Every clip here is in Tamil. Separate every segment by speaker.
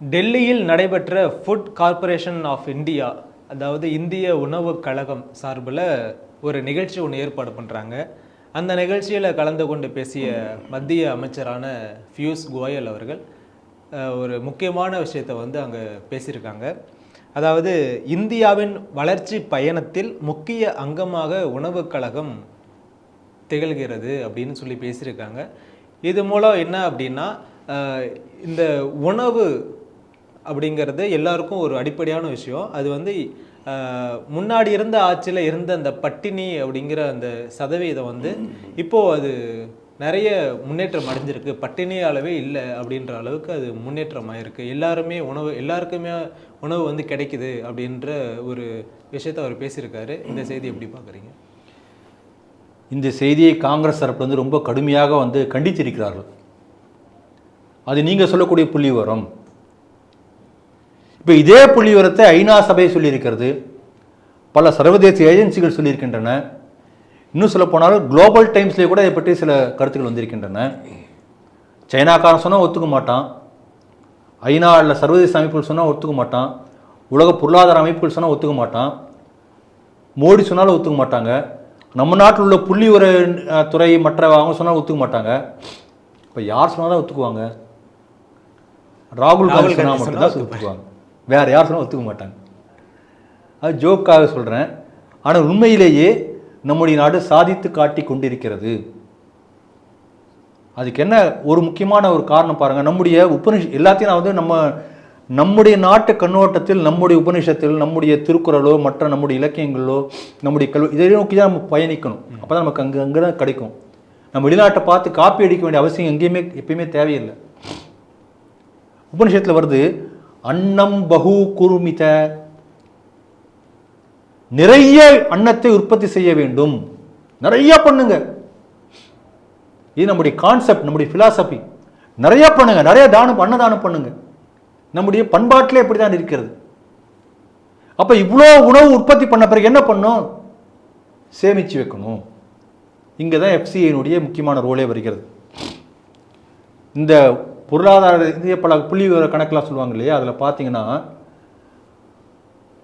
Speaker 1: டெல்லியில் நடைபெற்ற ஃபுட் கார்ப்பரேஷன் ஆஃப் இந்தியா அதாவது இந்திய உணவுக் கழகம் சார்பில் ஒரு நிகழ்ச்சி ஒன்று ஏற்பாடு பண்ணுறாங்க அந்த நிகழ்ச்சியில் கலந்து கொண்டு பேசிய மத்திய அமைச்சரான பியூஷ் கோயல் அவர்கள் ஒரு முக்கியமான விஷயத்தை வந்து அங்கே பேசியிருக்காங்க. அதாவது இந்தியாவின் வளர்ச்சி பயணத்தில் முக்கிய அங்கமாக உணவுக் கழகம் திகழ்கிறது அப்படின்னு சொல்லி பேசியிருக்காங்க. இது மூலம் என்ன அப்படின்னா இந்த உணவு அப்படிங்கிறது எல்லாருக்கும் ஒரு அடிப்படையான விஷயம். அது வந்து முன்னாடி இருந்த ஆட்சியில் இருந்த அந்த பட்டினி அப்படிங்கிற அந்த சதவீதம் வந்து இப்போது அது நிறைய முன்னேற்றம் அடைஞ்சிருக்கு. பட்டினி அளவே இல்லை அப்படின்ற அளவுக்கு அது முன்னேற்றம் ஆயிருக்கு எல்லாருமே உணவு எல்லாருக்குமே உணவு வந்து கிடைக்குது அப்படின்ற ஒரு விஷயத்தை அவர் பேசியிருக்காரு. இந்த செய்தி எப்படி பார்க்குறீங்க?
Speaker 2: இந்த செய்தியை காங்கிரஸ் தரப்பு வந்து ரொம்ப கடுமையாக வந்து கண்டித்திருக்கிறார்கள் அது நீங்கள் சொல்லக்கூடிய புள்ளி வரும் இப்போ இதே புள்ளி விவரத்தை ஐநா சபை சொல்லியிருக்கிறது. பல சர்வதேச ஏஜென்சிகள் சொல்லியிருக்கின்றன. இன்னும் சொல்ல போனால் குளோபல் டைம்ஸ்லேயே கூட இதை பற்றி சில கருத்துக்கள் வந்திருக்கின்றன. சைனாக்காரன் சொன்னால் ஒத்துக்க மாட்டான். ஐநா இல்லை சர்வதேச அமைப்புகள் சொன்னால் ஒத்துக்க மாட்டான். உலக பொருளாதார அமைப்புகள் சொன்னால் ஒத்துக்க மாட்டான். மோடி சொன்னாலும் ஒத்துக்க மாட்டாங்க. நம்ம நாட்டில் உள்ள புள்ளி ஒரு துறை மற்ற அவங்க சொன்னாலும் ஒத்துக்க மாட்டாங்க. இப்போ யார் சொன்னாலும் தான் ஒத்துக்குவாங்க? ராகுல் காந்தி சொன்னால் மட்டும்தான் ஒத்துக்குவாங்க. வேறு யார் சொன்னால் ஒத்துக்க மாட்டாங்க. அது ஜோக்காக சொல்கிறேன் ஆனால் உண்மையிலேயே நம்முடைய நாடு சாதித்து காட்டி கொண்டிருக்கிறது. அதுக்கு என்ன ஒரு முக்கியமான ஒரு காரணம் பாருங்கள் நம்முடைய உபனிஷ் எல்லாத்தையும் நான் வந்து நம்ம நம்முடைய நாட்டு கண்ணோட்டத்தில் நம்முடைய உபநிஷத்தில் நம்முடைய திருக்குறளோ மற்ற நம்முடைய இலக்கியங்களோ நம்முடைய கல்வி இதை நோக்கி தான் நம்ம பயணிக்கணும். அப்போ தான் நமக்கு அங்கே அங்கே தான் கிடைக்கும். நம்ம வெளிநாட்டை பார்த்து காப்பி அடிக்க வேண்டிய அவசியம் எங்கேயுமே எப்பயுமே தேவையில்லை. உபனிஷத்தில் வருது அன்னம் பகு குருமித. நிறைய அன்னத்தை உற்பத்தி செய்ய வேண்டும். நிறைய பண்ணுங்க. இது நம்முடைய கான்செப்ட் நம்முடைய பிலாசபி நிறைய பண்ணுங்க. நிறைய தானம் அன்னதானம் பண்ணுங்க. நம்முடைய பண்பாட்டிலே இப்படி தான் இருக்கிறது. அப்போ இவ்வளோ உணவு உற்பத்தி பண்ண பிறகு என்ன பண்ணும் சேமிச்சு வைக்கணும். இங்கே தான் எஃப்சிஐனுடைய முக்கியமான ரோலே வருகிறது. இந்த பொருளாதார இந்திய பல புள்ளி விவர கணக்கெல்லாம் சொல்லுவாங்க இல்லையா? அதில் பார்த்தீங்கன்னா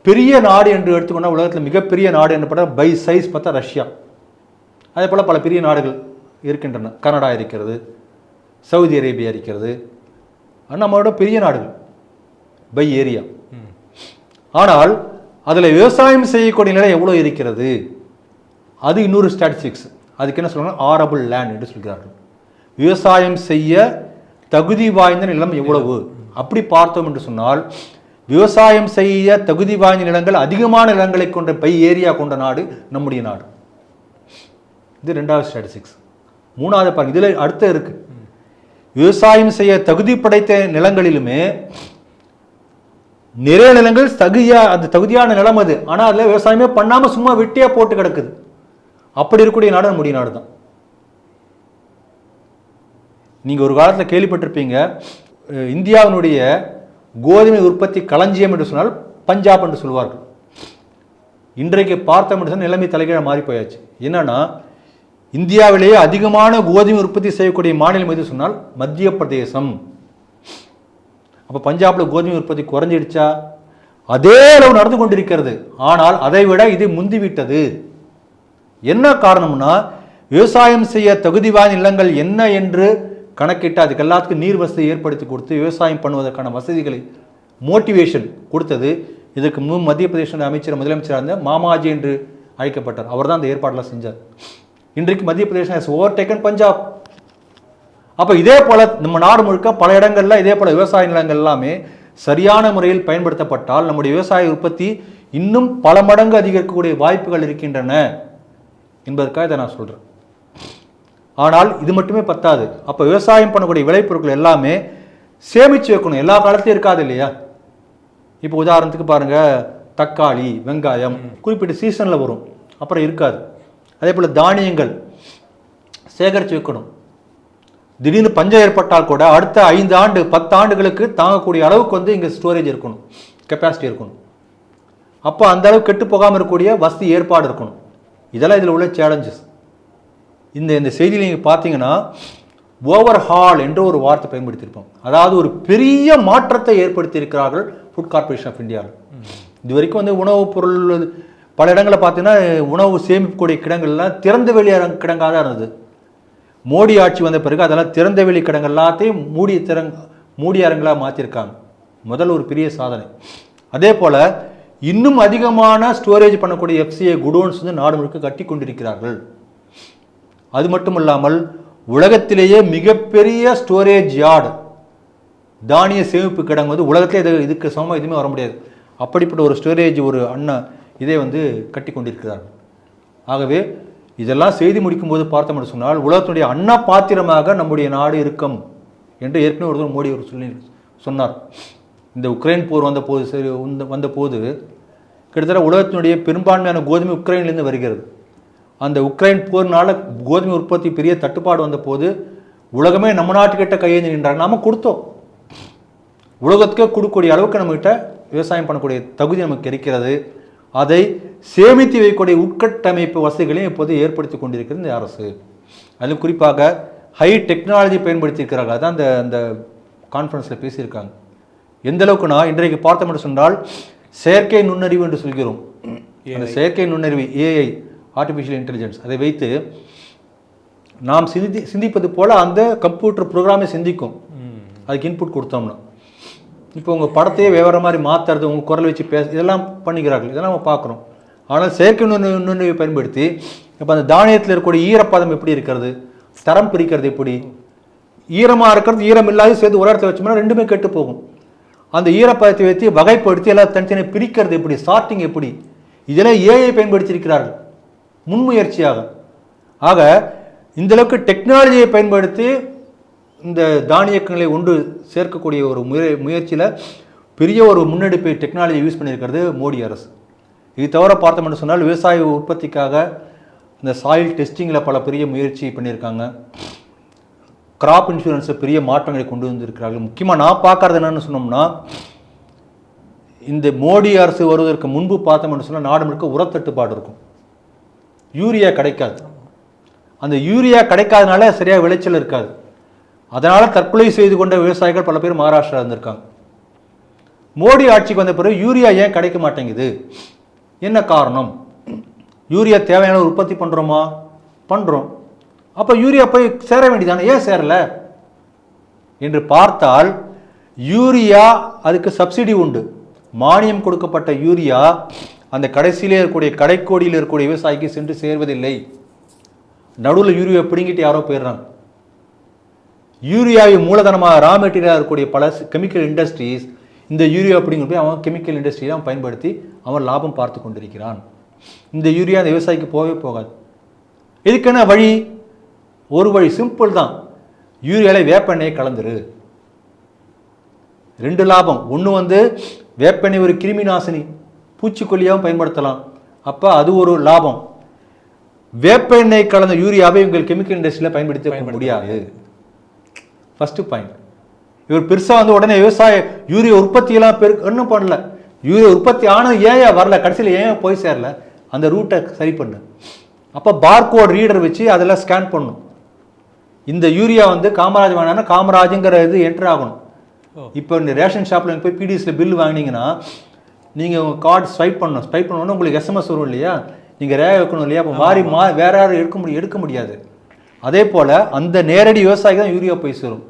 Speaker 2: பெரிய நாடு என்று எடுத்துக்கொண்டா உலகத்தில் மிகப்பெரிய நாடு என்று பார்த்தா பை சைஸ் பார்த்தா ரஷ்யா. அதே போல் பல பெரிய நாடுகள் இருக்கின்றன. கனடா இருக்கிறது சவுதி அரேபியா இருக்கிறது. நம்மளோட பெரிய நாடுகள் பை ஏரியா ஆனால் அதில் விவசாயம் செய்யக்கூடிய நிலை எவ்வளோ இருக்கிறது? அது இன்னொரு ஸ்டாட்டிஸ்டிக்ஸ் அதுக்கு என்ன சொல்றாங்க ஆரபிள் லேண்ட் என்று சொல்கிறார்கள். விவசாயம் செய்ய தகுதி வாய்ந்த நிலம் எவ்வளவு? அப்படி பார்த்தோம் என்று சொன்னால் விவசாயம் செய்ய தகுதி வாய்ந்த நிலங்கள் அதிகமான நிலங்களை கொண்ட பை ஏரியா கொண்ட நாடு நம்முடைய நாடு. இது ரெண்டாவது ஸ்டாட்டிஸ்டிக்ஸ் மூணாவது பாருங்க இதில் அடுத்த இருக்கு. விவசாயம் செய்ய தகுதி படைத்த நிலங்களிலுமே நிறைய நிலங்கள் தகுதியா அது தகுதியான நிலம் அது. ஆனால் அதில் விவசாயமே பண்ணாமல் சும்மா வெட்டியாக போட்டு கிடக்குது. அப்படி இருக்கக்கூடிய நாடு நம்முடைய நாடு தான் நீங்கள் ஒரு காலத்தில் கேள்விப்பட்டிருப்பீங்க இந்தியாவினுடைய கோதுமை உற்பத்தி களஞ்சியம் என்று சொன்னால் பஞ்சாப் என்று சொல்வார்கள். இன்றைக்கு பார்த்தோம் என்று சொன்னால் நிலைமை தலைகீழ மாறி போயாச்சு. என்னன்னா இந்தியாவிலேயே அதிகமான கோதுமை உற்பத்தி செய்யக்கூடிய மாநிலம் எது சொன்னால் மத்திய பிரதேசம். அப்போ பஞ்சாபில் கோதுமை உற்பத்தி குறைஞ்சிடுச்சா? அதே அளவு நடந்து கொண்டிருக்கிறது. ஆனால் அதை விட இது முந்திவிட்டது என்ன காரணம்னா விவசாயம் செய்ய தகுதி வாய்ந்த நிலங்கள் என்ன என்று கணக்கிட்டு அதுக்கு எல்லாத்துக்கும் நீர் வசதி ஏற்படுத்தி கொடுத்து விவசாயம் பண்ணுவதற்கான வசதிகளை மோட்டிவேஷன் கொடுத்தது. இதுக்கு முன் மத்திய பிரதேச அமைச்சர் முதலமைச்சராக இருந்த மாமாஜி என்று அழைக்கப்பட்டார். அவர் தான் அந்த ஏற்பாடெல்லாம் செஞ்சார். இன்றைக்கு மத்திய பிரதேசம் ஹஸ் ஓவர் டேக்கன் பஞ்சாப். அப்போ இதே போல் நம்ம நாடு முழுக்க பல இடங்களில் இதே போல் விவசாய நிலங்கள் எல்லாமே சரியான முறையில் பயன்படுத்தப்பட்டால் நம்முடைய விவசாய உற்பத்தி இன்னும் பல மடங்கு அதிகரிக்கக்கூடிய வாய்ப்புகள் இருக்கின்றன என்பதற்காக இதை நான் சொல்கிறேன் ஆனால் இது மட்டுமே பத்தாது. அப்போ விவசாயம் பண்ணக்கூடிய விளைபொருட்கள் எல்லாமே சேமிச்சு வைக்கணும். எல்லா காலத்திலும் இருக்காது இல்லையா? இப்போ உதாரணத்துக்கு பாருங்க தக்காளி வெங்காயம் குறிப்பிட்ட சீசனில் வரும். அப்புறம் இருக்காது. அதே போல் தானியங்கள் சேகரித்து வைக்கணும். திடீர்னு பஞ்சம் ஏற்பட்டால் கூட அடுத்த ஐந்து ஆண்டு பத்து ஆண்டுகளுக்கு தாங்கக்கூடிய அளவுக்கு வந்து இங்கே ஸ்டோரேஜ் இருக்கணும். கெப்பாசிட்டி இருக்கணும். அப்போ அந்த அளவுக்கு கெட்டு போகாமல் இருக்கக்கூடிய வசதி ஏற்பாடு இருக்கணும். இதெல்லாம் இதில் உள்ள சேலஞ்சஸ் இந்த இந்த செய்தியில் நீங்கள் பார்த்தீங்கன்னா ஓவர்ஹால் என்ற ஒரு வார்த்தை பயன்படுத்தியிருப்போம். அதாவது ஒரு பெரிய மாற்றத்தை ஏற்படுத்தியிருக்கிறார்கள் ஃபுட் கார்ப்பரேஷன் ஆஃப் இந்தியாவில் இது வரைக்கும் வந்து உணவுப் பொருள் பல இடங்களில் பார்த்தீங்கன்னா உணவு சேமிக்கக்கூடிய கிடங்கள்லாம் திறந்த வெளி கிடங்காக தான் இருந்தது. மோடி ஆட்சி வந்த பிறகு அதெல்லாம் திறந்த வெளி கிடங்கு எல்லாத்தையும் மூடிய திறங் மூடிய அரங்களாக மாற்றிருக்காங்க முதல் ஒரு பெரிய சாதனை. அதே போல் இன்னும் அதிகமான ஸ்டோரேஜ் பண்ணக்கூடிய எஃப்சிஏ குடோன்ஸ் வந்து நாடு முழுக்க கட்டி கொண்டிருக்கிறார்கள். அது மட்டும் இல்லாமல் உலகத்திலேயே மிகப்பெரிய ஸ்டோரேஜ் யார்டு தானிய சேமிப்பு கிடங்கு வந்து உலகத்திலே இது இதுக்கு சமமாக எதுவுமே வர முடியாது. அப்படிப்பட்ட ஒரு ஸ்டோரேஜ் ஒரு அண்ணன் இதை வந்து கட்டி கொண்டிருக்கிறார்கள் ஆகவே இதெல்லாம் செய்து முடிக்கும்போது பார்த்தோம் என்று சொன்னால் உலகத்தினுடைய அண்ணா பாத்திரமாக நம்முடைய நாடு இருக்கும் என்று ஏற்கனவே ஒருத்தர் மோடி ஒரு சொல்லி சொன்னார். இந்த உக்ரைன் போர் வந்த போது சரி வந்த- வந்த போது கிட்டத்தட்ட உலகத்தினுடைய பெரும்பான்மையான கோதுமை உக்ரைன்லேருந்து வருகிறது. அந்த உக்ரைன் போர்னால கோதுமை உற்பத்தி பெரிய தட்டுப்பாடு வந்த போது உலகமே நம்ம நாட்டுக்கிட்ட கையேந்தி நின்றாங்க. நாம கொடுத்தோம். உலகத்துக்கே கொடுக்கக்கூடிய அளவுக்கு நம்மகிட்ட விவசாயம் பண்ணக்கூடிய தகுதி நமக்கு இருக்கிறது. அதை சேமித்து வைக்கக்கூடிய உட்கட்டமைப்பு வசதிகளையும் இப்போது ஏற்படுத்தி கொண்டிருக்கிறது இந்த அரசு. அதிலும் குறிப்பாக ஹை டெக்னாலஜி பயன்படுத்தியிருக்கிறார்கள். அதான் அந்த அந்த கான்ஃபரன்ஸில் பேசியிருக்காங்க. எந்த அளவுக்குனா இன்றைக்கு பார்த்தோம் என்று சொன்னால் செயற்கை நுண்ணறிவு என்று சொல்கிறோம். அந்த செயற்கை நுண்ணறிவு ஏஐ ஆர்டிஃபிஷியல் இன்டெலிஜென்ஸ் அதை வைத்து நாம் சிந்தி சிந்திப்பது போல அந்த கம்ப்யூட்டர் ப்ரோக்ராமே சிந்திக்கும். அதுக்கு இன்புட் கொடுத்தோம்னா. இப்போ உங்கள் படத்தையே வேற மாதிரி மாற்றுறது உங்கள் குரல் வச்சு பேச இதெல்லாம் பண்ணிக்கிறார்கள். இதெல்லாம் நம்ம பார்க்குறோம். ஆனால் செயற்கை நுண்ணு நுண்ணறிவை பயன்படுத்தி இப்போ அந்த தானியத்தில் இருக்கக்கூடிய ஈரப்பதம் எப்படி இருக்கிறது? தரம் பிரிக்கிறது எப்படி? ஈரமாக இருக்கிறது ஈரம் இல்லாத சேர்த்து ஒரு இடத்துல வச்சோம்னா ரெண்டுமே கெட்டு போகும். அந்த ஈரப்பதத்தை வைத்து வகைப்படுத்தி எல்லாம் தனித்தனியாக பிரிக்கிறது எப்படி? சார்ட்டிங் எப்படி? இதெல்லாம் ஏஐ பயன்படுத்தியிருக்கிறார்கள். முன்முயற்சியாக. ஆக இந்த அளவுக்கு டெக்னாலஜியை பயன்படுத்தி இந்த தானியக்கங்களை ஒன்று சேர்க்கக்கூடிய ஒரு முய முயற்சியில் பெரிய ஒரு முன்னெடுப்பை டெக்னாலஜி யூஸ் பண்ணியிருக்கிறது மோடி அரசு. இது தவிர பார்த்தோம்னு சொன்னால் விவசாய உற்பத்திக்காக இந்த சாயில் டெஸ்டிங்கில் பல பெரிய முயற்சி பண்ணியிருக்காங்க. கிராப் இன்சூரன்ஸை பெரிய மாற்றங்களை கொண்டு வந்திருக்கிறார்கள். முக்கியமாக நான் பார்க்கறது என்னன்னு சொன்னோம்னா இந்த மோடி அரசு வருவதற்கு முன்பு பார்த்தோம்னு சொன்னால் நாடு முழுக்க உரத்தட்டுப்பாடு இருக்கும். யூரியா கிடைக்காது. அந்த யூரியா கிடைக்காதனால சரியாக விளைச்சல் இருக்காது. அதனால் தற்கொலை செய்து கொண்ட விவசாயிகள் பல பேர் மகாராஷ்டிரா இருந்திருக்காங்க. மோடி ஆட்சிக்கு வந்த பிறகு யூரியா ஏன் கிடைக்க மாட்டேங்குது? என்ன காரணம்? யூரியா தேவையான உற்பத்தி பண்ணுறோமா பண்ணுறோம் அப்போ யூரியா போய் சேர வேண்டியதானே ஏன் சேரலை? என்று பார்த்தால் யூரியா அதுக்கு சப்சிடி உண்டு. மானியம் கொடுக்கப்பட்ட யூரியா அந்த கடைசியிலே இருக்கக்கூடிய கடைக்கோடியில் இருக்கக்கூடிய விவசாயிக்கு சென்று சேர்வதில்லை. நடுவில் யூரியா பிடுங்கிட்டு யாரோ போயிடுறாங்க. யூரியாவை மூலதனமாக ரா மெட்டீரியலாக இருக்கக்கூடிய பல கெமிக்கல் இண்டஸ்ட்ரீஸ் இந்த யூரியா அப்படிங்கிற போய் அவன் கெமிக்கல் இண்டஸ்ட்ரியை அவன் பயன்படுத்தி அவன் லாபம் பார்த்து கொண்டிருக்கிறான். இந்த யூரியா அந்த விவசாயிக்கு போகவே போகாது. இதுக்கான வழி? ஒரு வழி சிம்பிள் தான். யூரியாவில் வேப்பெண்ணெயை கலந்துரு. ரெண்டு லாபம். ஒன்று வந்து வேப்பெண்ணெய் ஒரு கிருமி நாசினி பூச்சிக்கொல்லியாகவும் பயன்படுத்தலாம். அப்போ அது ஒரு லாபம். வேப்பெண்ணெய் கலந்த யூரியாவை உங்கள் கெமிக்கல் இண்டஸ்ட்ரியில் பயன்படுத்த முடியாது. ஃபர்ஸ்ட் பாயிண்ட் இவர் பெருசாக வந்து உடனே விவசாய யூரியா உற்பத்தியெல்லாம் பெரு ஒன்றும் பண்ணல. யூரியா உற்பத்தி ஆனால் ஏன் வரல? கடைசியில் ஏன் போய் சேரல? அந்த ரூட்டை சரி பண்ணு. அப்போ பார்கோட் ரீடர் வச்சு அதெல்லாம் ஸ்கேன் பண்ணும் இந்த யூரியா வந்து காமராஜ் வேணான்னா காமராஜுங்கிற இது என்ட்ரு ஆகணும். இப்போ இந்த ரேஷன் ஷாப்பில் போய் பிடிஎஸில் பில் வாங்கினீங்கன்னா நீங்கள் உங்கள் கார்டு ஸ்வைப் பண்ணணும். ஸ்வைப் பண்ணணும்னா உங்களுக்கு எஸ்எம்எஸ் வரும் இல்லையா? நீங்கள் ரே வைக்கணும் இல்லையா? அப்போ மாறி மா வேற யாரும் எடுக்க முடியும் எடுக்க முடியாது. அதே போல் அந்த நேரடி விவசாயி தான் யூரியா போய் சேரும்.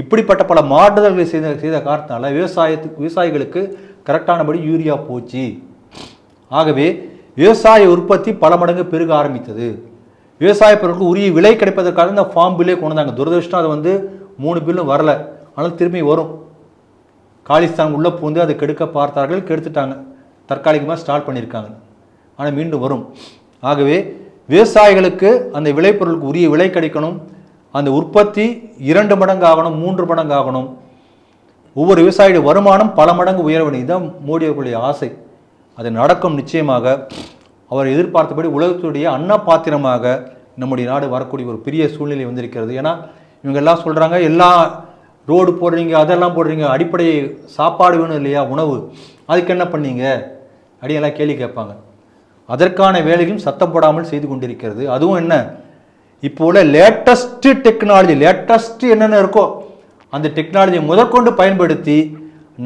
Speaker 2: இப்படிப்பட்ட பல மாற்றுதல்களை செய்த செய்த காரணத்தினால விவசாயத்துக்கு விவசாயிகளுக்கு கரெக்டானபடி யூரியா போச்சு. ஆகவே விவசாய உற்பத்தி பல மடங்கு பெருக ஆரம்பித்தது. விவசாய பொருட்களுக்கு உரிய விலை கிடைப்பதற்காக இந்த ஃபார்ம் பில்லே கொண்டு வந்தாங்க. துரதிருஷ்டம் அது வந்து மூணு பில்லும் வரல. ஆனால் திரும்பி வரும். காலிஸ்தான் உள்ளே பூந்து அதை கெடுக்க பார்த்தார்கள் கெடுத்துட்டாங்க. தற்காலிகமாக ஸ்டார்ட் பண்ணியிருக்காங்க. ஆனால் மீண்டும் வரும். ஆகவே விவசாயிகளுக்கு அந்த விளைபொருளுக்கு உரிய விலை கிடைக்கணும். அந்த உற்பத்தி இரண்டு மடங்கு ஆகணும் மூன்று மடங்கு ஆகணும். ஒவ்வொரு விவசாயியுடைய வருமானம் பல மடங்கு உயர வேண்டும். இதுதான் மோடி அவர்களுடைய ஆசை. அது நடக்கும் நிச்சயமாக. அவர் எதிர்பார்த்தபடி உலகத்துடைய அன்ன பாத்திரமாக நம்முடைய நாடு வரக்கூடிய ஒரு பெரிய சூழ்நிலை வந்திருக்கிறது. ஏன்னா இவங்க எல்லாம் சொல்கிறாங்க எல்லா ரோடு போடுறீங்க அதெல்லாம் போடுறீங்க அடிப்படை சாப்பாடு வேணும் இல்லையா உணவு. அதுக்கு என்ன பண்ணீங்க? அப்படியெல்லாம் கேள்வி கேட்பாங்க. அதற்கான வேலைகளும் சத்தம் போடாமல் செய்து கொண்டிருக்கிறது. அதுவும் என்ன? இப்போ உள்ள லேட்டஸ்ட்டு டெக்னாலஜி லேட்டஸ்ட்டு என்னென்ன இருக்கோ அந்த டெக்னாலஜியை முதற்கொண்டு பயன்படுத்தி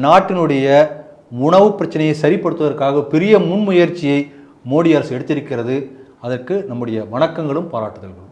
Speaker 2: நாட்டினுடைய உணவு பிரச்சனையை சரிப்படுத்துவதற்காக பெரிய முன்முயற்சியை மோடி அரசு எடுத்திருக்கிறது. அதற்கு நம்முடைய வணக்கங்களும் பாராட்டுதல்களும்.